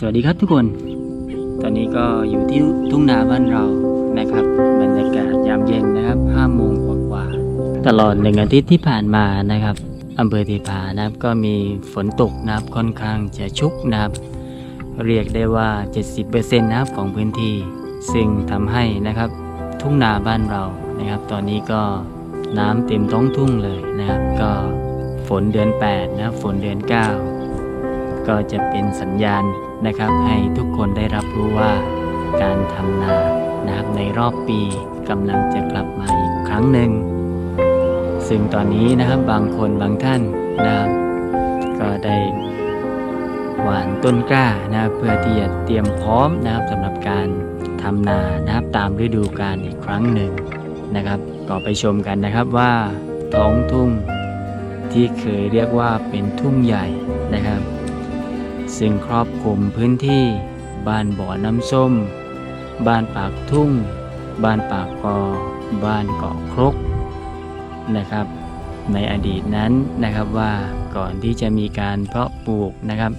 สวัสดีครับทุกคน ตอนนี้ก็อยู่ที่ทุ่งนาบ้านเรานะครับ บรรยากาศยามเย็นนะครับ5โมงกว่าๆตลอดหนึ่งอาทิตย์ที่ผ่านมานะครับอำเภอเทพานะครับก็มีฝนตกนะครับค่อนข้างจะชุกนะครับ เรียกได้ว่า 70%นะครับของพื้นที่ ซึ่งทำให้นะครับ ทุ่งนาบ้านเรานะครับ ตอนนี้ก็น้ำเต็มท้องทุ่งเลยนะครับ ก็ฝนเดือน 8 นะครับฝนเดือน 9 ก็จะเป็นสัญญาณ นะครับ ให้ทุกคนได้รับรู้ว่าการทำนานะครับในรอบปีกำลังจะกลับมาอีกครั้งหนึ่ง ซึ่งตอนนี้นะครับบางคนบางท่านนะครับก็ได้หวานต้นกล้านะครับเพื่อที่จะเตรียมพร้อมนะครับสำหรับการทำนานะครับตามฤดูกาลอีกครั้งหนึ่งนะครับก็ไปชมกันนะครับว่าท้องทุ่งที่เคยเรียกว่าเป็นทุ่งใหญ่นะครับ ซึ่งครอบคลุมพื้นที่ บ้านบ่อน้ำส้ม บ้านปากทุ่ง บ้านปากกอ บ้านเกาะครกนะครับ ในอดีตนั้นนะครับว่าก่อนที่จะมีการเพาะปลูกนะครับ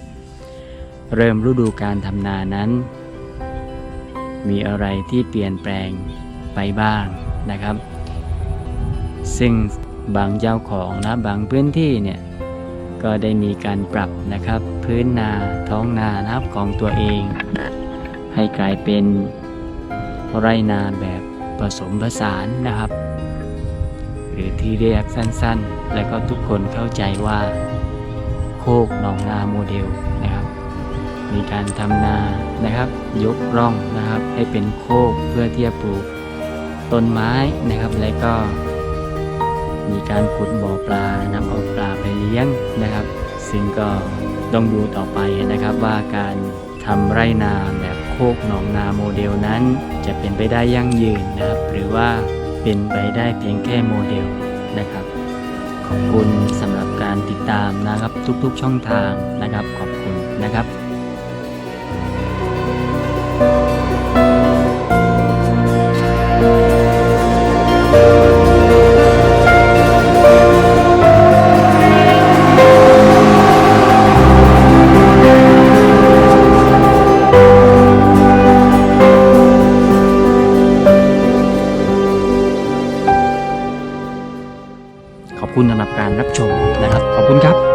เริ่มฤดูการทำนานั้น มีอะไรที่เปลี่ยนแปลงไปบ้างนะครับ ซึ่งบางเจ้าของนะบางพื้นที่เนี่ย ก็ได้มีการปรับนะครับ พื้นนาท้องนานะครับของตัวเอง ให้กลายเป็นไรนาแบบผสมผสานนะครับ หรือที่เรียกสั้นๆ และก็ทุกคนเข้าใจว่า โคกหนองนาโมเดลนะครับ มีการทำนานะครับ ยกร่องนะครับ ให้เป็นโคกเพื่อที่จะปลูกต้นไม้นะครับ และก็ มีการขุดบ่อปลานำเอาปลาไปเลี้ยงนะครับ ซึ่งก็ต้องดูต่อไปนะครับว่าการทำไร่นาแบบโคกหนองนาโมเดลนั้น จะเป็นไปได้ยั่งยืนนะครับ หรือว่าเป็นไปได้เพียงแค่โมเดลนะครับ ขอบคุณสำหรับการติดตามนะครับทุกๆช่องทางนะครับ ขอบคุณนะครับ คุณสำหรับการรับชมนะครับ ขอบคุณครับ